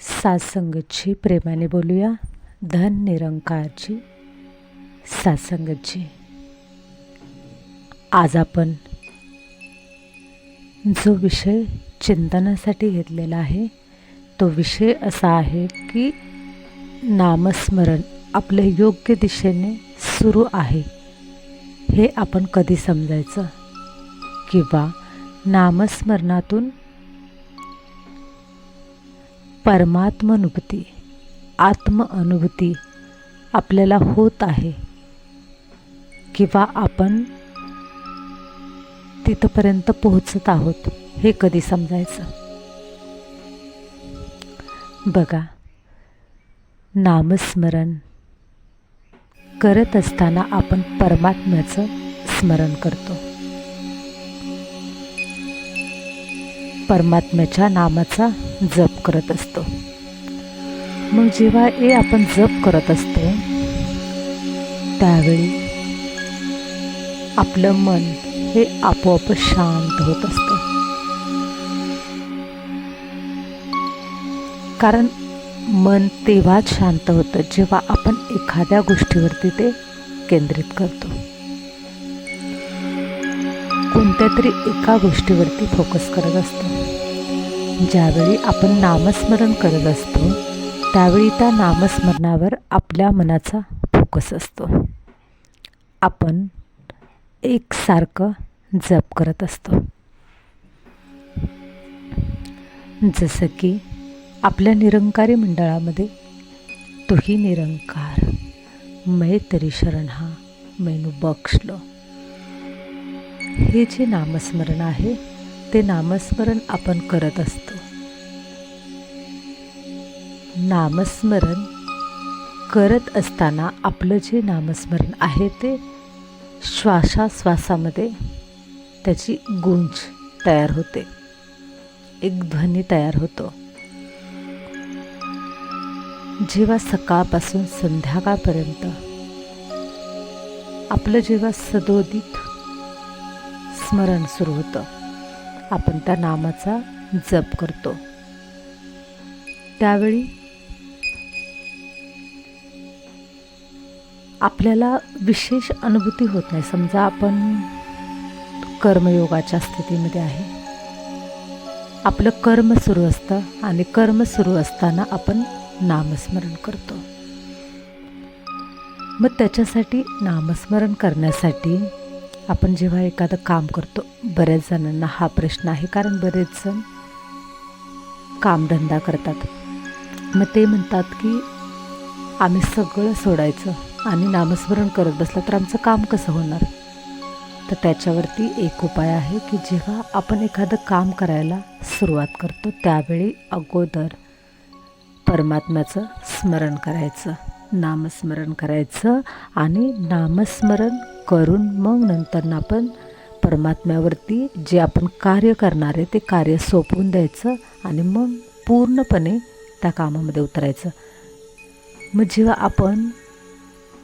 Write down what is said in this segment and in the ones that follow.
सासंगतची प्रेमाने बोलूया. धन निरंकारची सासंगतची आज आपण जो विषय चिंतनासाठी घेतलेला आहे तो विषय असा आहे की नामस्मरण आपल्या योग्य दिशेने सुरू आहे. हे आपण कधी समजायचं? किंवा नामस्मरणातून परमात्मानुभूती आत्मअनुभूती आपल्याला होत आहे. किंवा आपण तिथंपर्यंत पोहोचत आहोत हे कधी समजायचं? बघा नामस्मरण करत असताना आपण परमात्म्याचं स्मरण करतो. परमात्म्याच्या नामाचा जप करत असतो. मग जेव्हा हे आपण जप करत असतो त्यावेळी आपलं मन हे आपोआप शांत होत असतं. कारण मन तेव्हाच शांत होतं जेव्हा आपण एखाद्या गोष्टीवरती ते केंद्रित करतो. कोणत्या तरी एका गोष्टीवरती फोकस करत असतो. ज्यावेळी आपण नामस्मरण करत असतो त्यावेळी त्या नामस्मरणावर आपल्या मनाचा फोकस असतो. आपण एकसारखं जप करत असतो. जसं की आपल्या निरंकारी मंडळामध्ये तोही निरंकार मै तरी शरण हा मेनू बक्षलो हे जे नामस्मरण आहे ते नामस्मरण आपण करत असतो. नामस्मरण करत असताना आपलं जे नामस्मरण आहे ते श्वासाश्वासामध्ये त्याची गुंज तयार होते. एक ध्वनी तयार होतो. जेव्हा सकाळपासून संध्याकाळपर्यंत आपलं जेव्हा सदोदित स्मरण सुरू होतं. आपण त्या नामाचा जप करतो. त्यावेळी आपल्याला विशेष अनुभूती होत नाही. समजा आपण कर्मयोगाच्या स्थितीमध्ये आहे. आपलं कर्म सुरू असतं आणि कर्म सुरू असताना आपण नामस्मरण करतो. मग त्याच्यासाठी नामस्मरण करण्यासाठी आपण जेव्हा एखादं काम करतो बऱ्याच जणांना हा प्रश्न आहे कारण बरेच जण कामधंदा करतात. मग ते म्हणतात की आम्ही सगळं सोडायचं आणि नामस्मरण करत बसलं तर आमचं काम कसं होणार? तर त्याच्यावरती एक उपाय आहे की जेव्हा आपण एखादं काम करायला सुरुवात करतो त्यावेळी अगोदर परमात्म्याचं स्मरण करायचं. नामस्मरण करायचं आणि नामस्मरण करून मग नंतर आपण परमात्म्यावरती जे आपण कार्य करणार आहे ते कार्य सोपवून द्यायचं आणि मग पूर्णपणे त्या कामामध्ये उतरायचं. मग जेव्हा आपण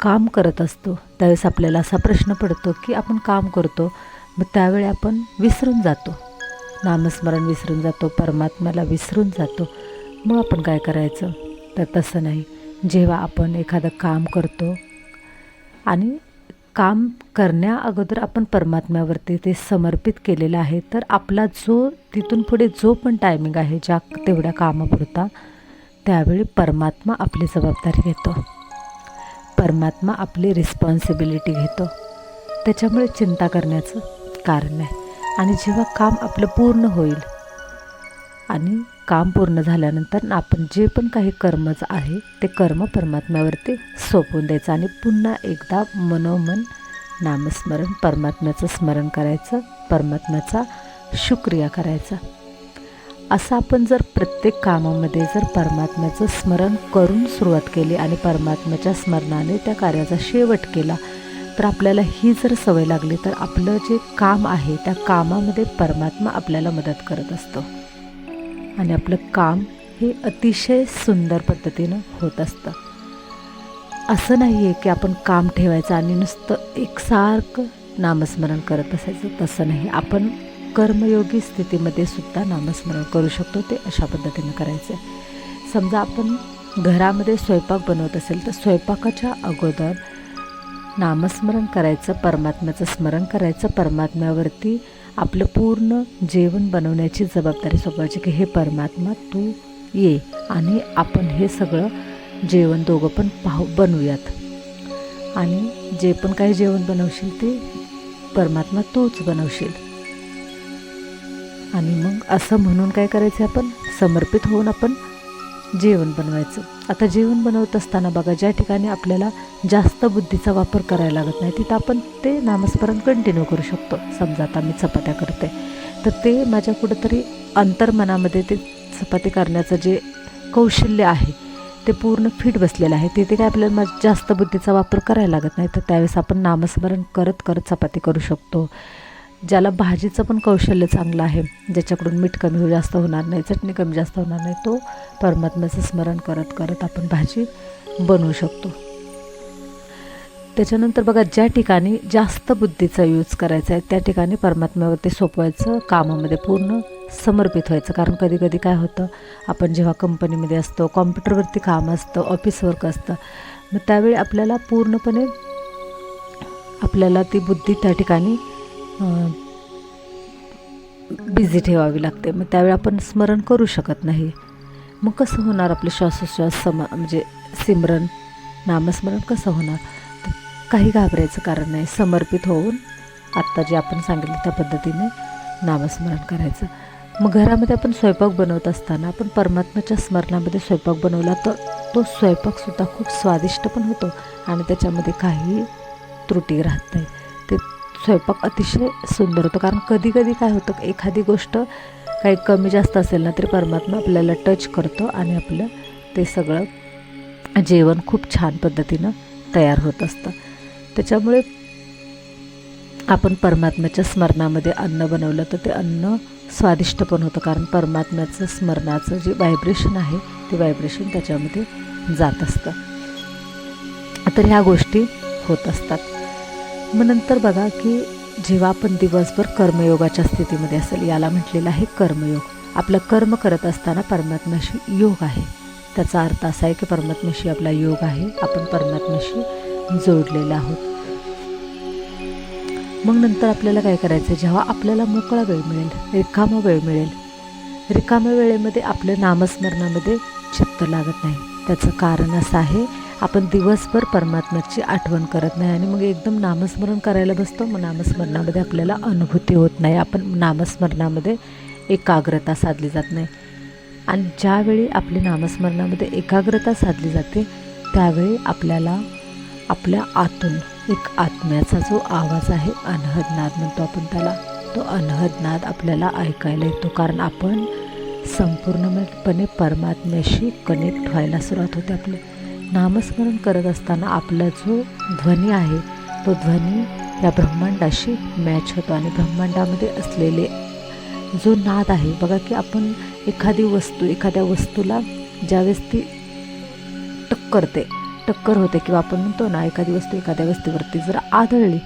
काम करत असतो त्यावेळेस आपल्याला असा प्रश्न पडतो की आपण काम करतो मग त्यावेळी आपण विसरून जातो. नामस्मरण विसरून जातो परमात्म्याला विसरून जातो. मग आपण काय करायचं? तर तसं नाही. जेव्हा आपण एखादं काम करतो आणि काम करण्या अगोदर आपण परमात्म्यावरती ते समर्पित केलेलं आहे तर आपला जो तिथून पुढे जो पण टायमिंग आहे ज्या तेवढ्या कामापुरता त्यावेळी परमात्मा आपली जबाबदारी घेतो. परमात्मा आपली रिस्पॉन्सिबिलिटी घेतो. त्याच्यामुळे चिंता करण्याचं कारण नाही आणि जेव्हा काम आपलं पूर्ण होईल आणि काम पूर्ण झाल्यानंतर आपण जे पण काही कर्मच आहे ते कर्म परमात्म्यावरती सोपवून द्यायचं आणि पुन्हा एकदा मनोमन नामस्मरण परमात्म्याचं स्मरण करायचं परमात्म्याचा शुक्रिया करायचा. असं आपण जर प्रत्येक कामामध्ये जर परमात्म्याचं स्मरण करून सुरुवात केली आणि परमात्म्याच्या स्मरणाने त्या कार्याचा शेवट केला तर आपल्याला ही जर सवय लागली तर आपलं जे काम आहे त्या कामामध्ये परमात्मा आपल्याला मदत करत असतो. आणि आपलं काम हे अतिशय सुंदर पद्धतीनं होत असतं. असं नाही आहे की आपण काम ठेवायचं आणि नुसतं एकसारखं नामस्मरण करत असायचं तसं नाही. आपण कर्मयोगी स्थितीमध्ये सुद्धा नामस्मरण करू शकतो. ते अशा पद्धतीनं करायचं. आहे समजा आपण घरामध्ये स्वयंपाक बनवत असेल तर स्वयंपाकाच्या अगोदर नामस्मरण करायचं परमात्म्याचं स्मरण करायचं. परमात्म्यावरती आपलं पूर्ण जेवण बनवण्याची जबाबदारी सोपवायची की हे परमात्मा तू ये आणि आपण हे सगळं जेवण दोघं पण पाहू बनवूयात. आणि जे पण काही जेवण बनवशील ते परमात्मा तूच बनवशील. आणि मग असं म्हणून काय करायचं आपण? समर्पित होऊन आपण जेवण बनवायचं. आता जेवण बनवत असताना बघा ज्या ठिकाणी आपल्याला जास्त बुद्धीचा वापर करायला लागत नाही तिथं आपण ते नामस्मरण कंटिन्यू करू शकतो. समजा आता मी चपात्या करते तर ते माझ्या कुठंतरी अंतर्मनामध्ये ते चपाती करण्याचं जे कौशल्य आहे ते पूर्ण फिट बसलेलं आहे. तिथे काय आपल्याला माझ जास्त बुद्धीचा वापर करायला लागत नाही तर त्यावेळेस आपण नामस्मरण करत करत चपाती करू शकतो. ज्याला भाजीचं पण कौशल्य चांगलं आहे ज्याच्याकडून मीठ कमी जास्त होणार नाही चटणी कमी जास्त होणार नाही तो परमात्म्याचं स्मरण करत करत आपण भाजी बनवू शकतो. त्याच्यानंतर बघा ज्या ठिकाणी जास्त बुद्धीचा यूज करायचा आहे त्या ठिकाणी परमात्म्यावरती सोपवायचं कामामध्ये पूर्ण समर्पित व्हायचं. कारण कधी कधी काय होतं आपण जेव्हा कंपनीमध्ये असतो कॉम्प्युटरवरती काम असतं ऑफिस वर्क असतं मग त्यावेळी आपल्याला पूर्णपणे आपल्याला ती बुद्धी त्या ठिकाणी बिझी ठेवावी लागते. मग त्यावेळी आपण स्मरण करू शकत नाही. मग कसं होणार आपलं श्वासोश्वास सम म्हणजे सिमरण नामस्मरण कसं होणार? तर काही घाबरायचं कारण नाही. समर्पित होऊन आत्ता जे आपण सांगितलं त्या पद्धतीने नामस्मरण करायचं. मग घरामध्ये आपण स्वयंपाक बनवत असताना आपण परमात्म्याच्या स्मरणामध्ये स्वयंपाक बनवला तर तो स्वयंपाकसुद्धा खूप स्वादिष्ट पण होतो आणि त्याच्यामध्ये काही त्रुटी राहत नाही. ते स्वयंपाक अतिशय सुंदर होतो. कारण कधी कधी काय होतं एखादी गोष्ट काही कमी जास्त असेल ना तरी परमात्मा आपल्याला टच करतो आणि आपलं ते सगळं जेवण खूप छान पद्धतीनं तयार होत असतं. त्याच्यामुळे आपण परमात्म्याच्या स्मरणामध्ये अन्न बनवलं तर ते अन्न स्वादिष्ट पण होतं. कारण परमात्म्याचं स्मरणाचं जे व्हायब्रेशन आहे ते व्हायब्रेशन त्याच्यामध्ये जात असतं. तर ह्या गोष्टी होत असतात. मग नंतर बघा की जेव्हा आपण दिवसभर कर्मयोगाच्या स्थितीमध्ये असेल याला म्हटलेलं आहे कर्मयोग. आपलं कर्म करत असताना परमात्म्याशी योग आहे. त्याचा अर्थ असा आहे की परमात्म्याशी आपला योग आहे आपण परमात्म्याशी जोडलेला आहोत. मग नंतर आपल्याला काय करायचं जेव्हा आपल्याला मोकळा वेळ मिळेल रिकामा वेळ मिळेल रिकाम्या वेळेमध्ये आपल्या नामस्मरणामध्ये चित्त लागत नाही. त्याचं कारण असं आहे आपण दिवसभर परमात्म्याची आठवण करत नाही आणि मग एकदम नामस्मरण करायला बसतो. मग नामस्मरणामध्ये आपल्याला अनुभूती होत नाही. आपण नामस्मरणामध्ये एकाग्रता साधली जात नाही. आणि ज्यावेळी आपली नामस्मरणामध्ये एकाग्रता साधली जाते त्यावेळी आपल्याला आपल्या आतून एक आत्म्याचा जो आवाज आहे अनहद नाद म्हणतो आपण त्याला. तो अनहद नाद आपल्याला ऐकायला येतो. कारण आपण संपूर्णपणे परमात्म्याशी कनेक्ट व्हायला सुरुवात होते आपली. नामस्मरण करत असताना आपला जो ध्वनी आहे तो ध्वनी या ब्रह्मांडाशी मॅच होतो आणि ब्रह्मांडामध्ये असलेले जो नाद आहे बघा की आपण एखादी वस्तू एखाद्या वस्तूला ज्यावेळेस ती टक्करते टक्कर होते किंवा आपण म्हणतो ना एखादी वस्तू एखाद्या वस्तूवरती जर आदळली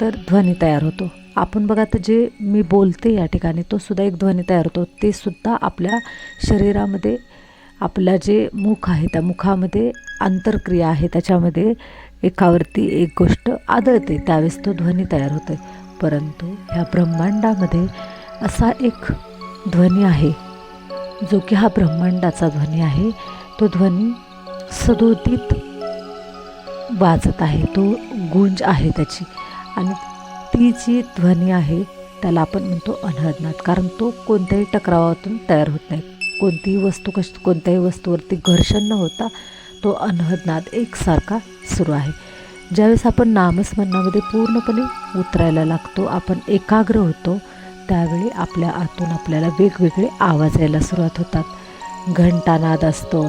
तर ध्वनी तयार होतो. आपण बघा तर जे मी बोलते या ठिकाणी तो सुद्धा एक ध्वनी तयार होतो. ते सुद्धा आपल्या शरीरामध्ये आपला जे मुख आहे त्या मुखामध्ये आंतरक्रिया आहे. त्याच्यामध्ये एकावरती एक गोष्ट आदळते. त्यावेळेस तो ध्वनी तयार होतो परंतु ह्या ब्रह्मांडामध्ये असा एक ध्वनी आहे जो की हा ब्रह्मांडाचा ध्वनी आहे. तो ध्वनी सदोदित वाजत आहे. तो गुंज आहे त्याची. आणि ती जी ध्वनी आहे त्याला आपण म्हणतो अनहदनाद कारण तो कोणत्याही टकरावातून तयार होत नाही. कोणतीही वस्तू कश कोणत्याही वस्तूवरती घर्षण न होता तो अनहदनाद एकसारखा सुरू आहे. ज्यावेळेस आपण नामस्मरणामध्ये पूर्णपणे उतरायला लागतो आपण एकाग्र होतो त्यावेळी आपल्या आतून आपल्याला वेगवेगळे आवाज यायला सुरुवात होतात. घंटानाद असतो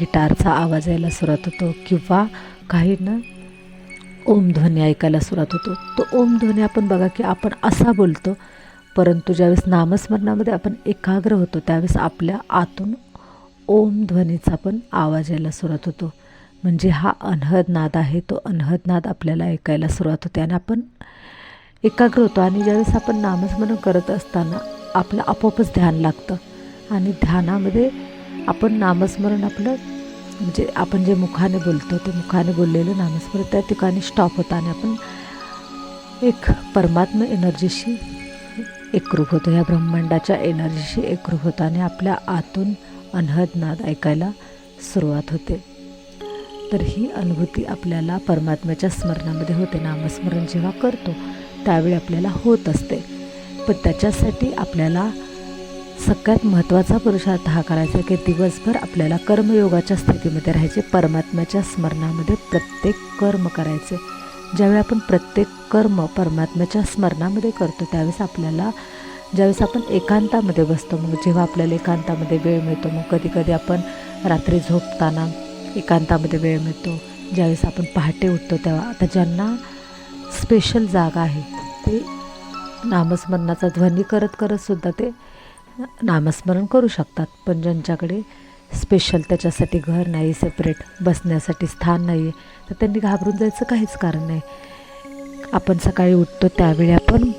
गिटारचा आवाज यायला सुरुवात होतो किंवा काहींना ओमध्वनी ऐकायला सुरुवात होतो. तो ओमध्वनी आपण बघा की आपण असा बोलतो परंतु ज्यावेळेस नामस्मरणामध्ये आपण एकाग्र होतो त्यावेळेस आपल्या आतून ओम ध्वनीचा पण आवाज यायला सुरुवात होतो. म्हणजे हा अनहद नाद आहे तो अनहद नाद आपल्याला ऐकायला सुरुवात होते. आणि आपण एकाग्र होतो. आणि ज्यावेळेस आपण नामस्मरण करत असताना आपलं आपोआपच ध्यान लागतं. आणि ध्यानामध्ये आपण नामस्मरण आपलं म्हणजे आपण जे मुखाने बोलतो ते मुखाने बोललेलं नामस्मरण त्या ठिकाणी स्टॉप होतं. आणि आपण एक परमात्मा एनर्जीशी एकरूप होतो. ह्या ब्रह्मांडाच्या एनर्जीशी एकरूप होतो. आणि आपल्या आतून अनहद नाद ऐकायला सुरुवात होते. तर ही अनुभूती आपल्याला परमात्म्याच्या स्मरणामध्ये होते. नामस्मरण जेव्हा करतो त्यावेळी आपल्याला होत असते. पण त्याच्यासाठी आपल्याला सगळ्यात महत्त्वाचा पुरुषार्थ हा करायचा की दिवसभर आपल्याला कर्मयोगाच्या स्थितीमध्ये राहायचे. परमात्म्याच्या स्मरणामध्ये प्रत्येक कर्म करायचे. ज्यावेळी आपण प्रत्येक कर्म परमात्म्याच्या स्मरणामध्ये करतो त्यावेळेस आपल्याला ज्यावेळेस आपण एकांतामध्ये बसतो मग जेव्हा आपल्याला एकांतामध्ये वेळ मिळतो मग कधी कधी आपण रात्री झोपताना एकांतामध्ये वेळ मिळतो. ज्यावेळेस आपण पहाटे उठतो तेव्हा आता ज्यांना स्पेशल जागा आहे ते नामस्मरणाचा ध्वनी करत करतसुद्धा ते नामस्मरण करू शकतात. पण ज्यांच्याकडे स्पेशल त्याच्यासाठी घर नाही सेपरेट बसण्यासाठी स्थान नाही आहे तर त्यांनी घाबरून जायचं काहीच कारण नाही. आपण सकाळी उठतो त्यावेळी आपण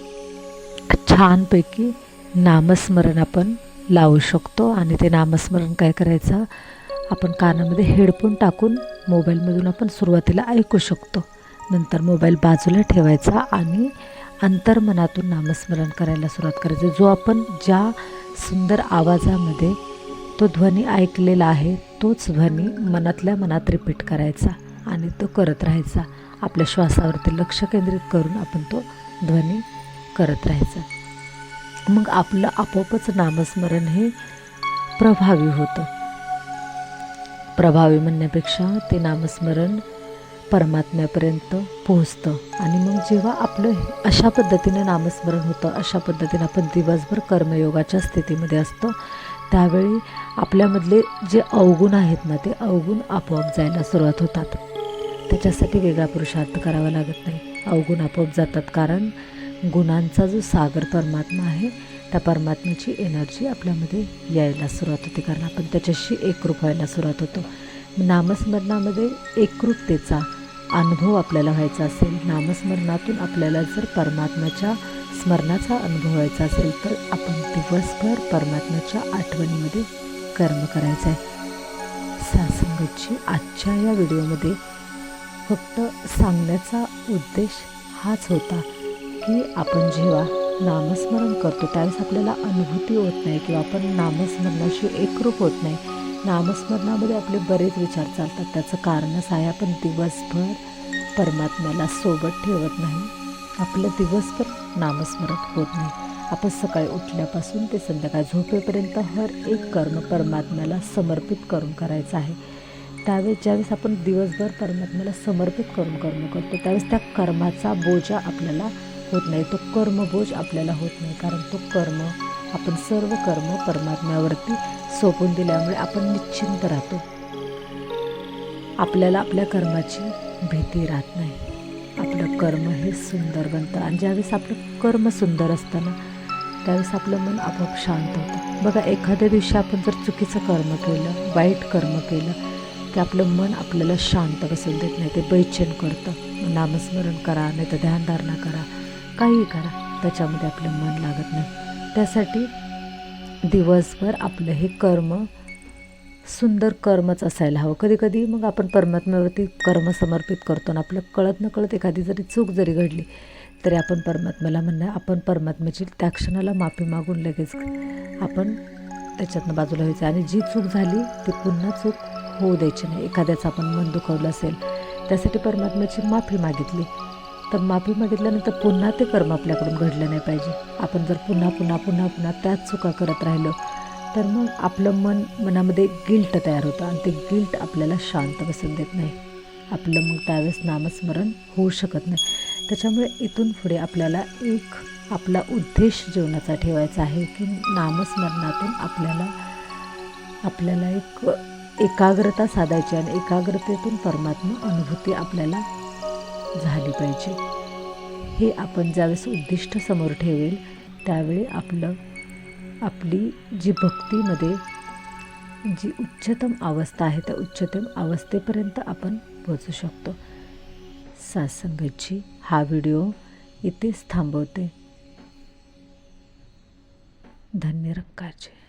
छानपैकी नामस्मरण आपण लावू शकतो. आणि ते नामस्मरण काय करायचं? आपण कानामध्ये हेडफोन टाकून मोबाईलमधून आपण सुरुवातीला ऐकू शकतो. नंतर मोबाईल बाजूला ठेवायचा आणि अंतर्मनातून नामस्मरण करायला सुरुवात करायची. जो आपण ज्या सुंदर आवाजामध्ये तो ध्वनी ऐकलेला आहे तोच ध्वनी मनातल्या मनात रिपीट करायचा आणि तो करत राहायचा. आपल्या श्वासावरती लक्ष केंद्रित करून आपण तो ध्वनी करत राहायचं. मग आपलं आपोआपच नामस्मरण हे प्रभावी होतं. प्रभावी म्हणण्यापेक्षा ते नामस्मरण परमात्म्यापर्यंत पोहोचतं. आणि मग जेव्हा आपलं अशा पद्धतीनं नामस्मरण होतं अशा पद्धतीनं आपण दिवसभर कर्मयोगाच्या स्थितीमध्ये असतो त्यावेळी आपल्यामधले जे अवगुण आहेत ना ते अवगुण आपोआप जायला सुरुवात होतात. त्याच्यासाठी वेगळा पुरुषार्थ करावा लागत नाही. अवगुण आपोआप जातात. कारण गुणांचा जो सागर परमात्मा आहे त्या परमात्म्याची एनर्जी आपल्यामध्ये यायला सुरुवात होते. कारण आपण त्याच्याशी एकरूप व्हायला सुरुवात होतो. नामस्मरणामध्ये एकरूपतेचा अनुभव आपल्याला व्हायचा असेल. नामस्मरणातून आपल्याला जर परमात्म्याच्या स्मरणाचा अनुभव व्हायचा असेल तर आपण दिवसभर परमात्म्याच्या आठवणीमध्ये कर्म करायचं आहे. सासंगतची आजच्या या व्हिडिओमध्ये फक्त सांगण्याचा उद्देश हाच होता. की आपण जेव्हा नामस्मरण करतो त्यावेळेस आपल्याला अनुभूती होत नाही किंवा आपण नामस्मरणाशी एकरूप होत नाही. नामस्मरणामध्ये आपले बरेच विचार चालतात. त्याचं कारणच आहे आपण दिवसभर परमात्म्याला सोबत ठेवत नाही. आपलं दिवसभर नामस्मरण होत नाही. आपण सकाळी उठल्यापासून ते संध्याकाळ झोपेपर्यंत हर एक कर्म परमात्म्याला समर्पित करून करायचं आहे. त्यावेळेस ज्यावेळेस आपण दिवसभर परमात्म्याला समर्पित करून कर्म करतो त्यावेळेस त्या कर्माचा बोजा आपल्याला होत नाही. तो कर्मबोज आपल्याला होत नाही. कारण तो कर्म आपण सर्व कर्म परमात्म्यावरती सोपून दिल्यामुळे आपण निश्चिंत राहतो. आपल्याला आपल्या कर्माची भीती राहत नाही. आपलं कर्म हे सुंदर बनतं. आणि ज्यावेळेस आपलं कर्म सुंदर असतं ना त्यावेळेस आपलं मन आपोआप शांत होतं. बघा एखाद्या दिवशी आपण जर चुकीचं कर्म केलं वाईट कर्म केलं की आपलं मन आपल्याला शांत बसून देत नाही ते बैचेन करतं. नामस्मरण करा नाही तर ध्यानधारणा करा. काहीही करा त्याच्यामध्ये आपलं मन लागत नाही. त्यासाठी दिवसभर आपलं हे कर्म सुंदर कर्मच असायला हवं. कधी कधी मग आपण परमात्म्यावरती कर्म समर्पित करतो आणि आपलं कळत न कळत एखादी जरी चूक जरी घडली तरी आपण परमात्म्याला म्हणणं आपण परमात्म्याची त्या क्षणाला माफी मागून लगेच आपण त्याच्यातनं बाजूला व्हायचं. आणि जी चूक झाली ती पुन्हा चूक होऊ द्यायची नाही. एखाद्याचं आपण मन दुखवलं असेल त्यासाठी परमात्म्याची माफी मागितली. तर माफी मागितल्यानंतर पुन्हा ते कर्म आपल्याकडून घडलं नाही पाहिजे. आपण जर पुन्हा पुन्हा पुन्हा पुन्हा त्याच चुका करत राहिलो तर मग आपलं मन मनामध्ये गिल्ट तयार होतं आणि ते गिल्ट आपल्याला शांत बसून देत नाही. आपलं मग त्यावेळेस नामस्मरण होऊ शकत नाही. त्याच्यामुळे इथून पुढे आपल्याला एक आपला उद्देश जीवनाचा ठेवायचा आहे की नामस्मरणातून आपल्याला आपल्याला एक एकाग्रता साधायची आणि एकाग्रतेतून परमात्मा अनुभूती आपल्याला झाली पाहिजे. हे आपण ज्यावेळेस उद्दिष्ट समोर ठेवेल त्यावेळी आपलं आपली जी भक्तीमध्ये जी उच्चतम अवस्था आहे त्या उच्चतम अवस्थेपर्यंत आपण पोचू शकतो. सासंगची हा व्हिडिओ इथेच थांबवते. धन्य रक्काचे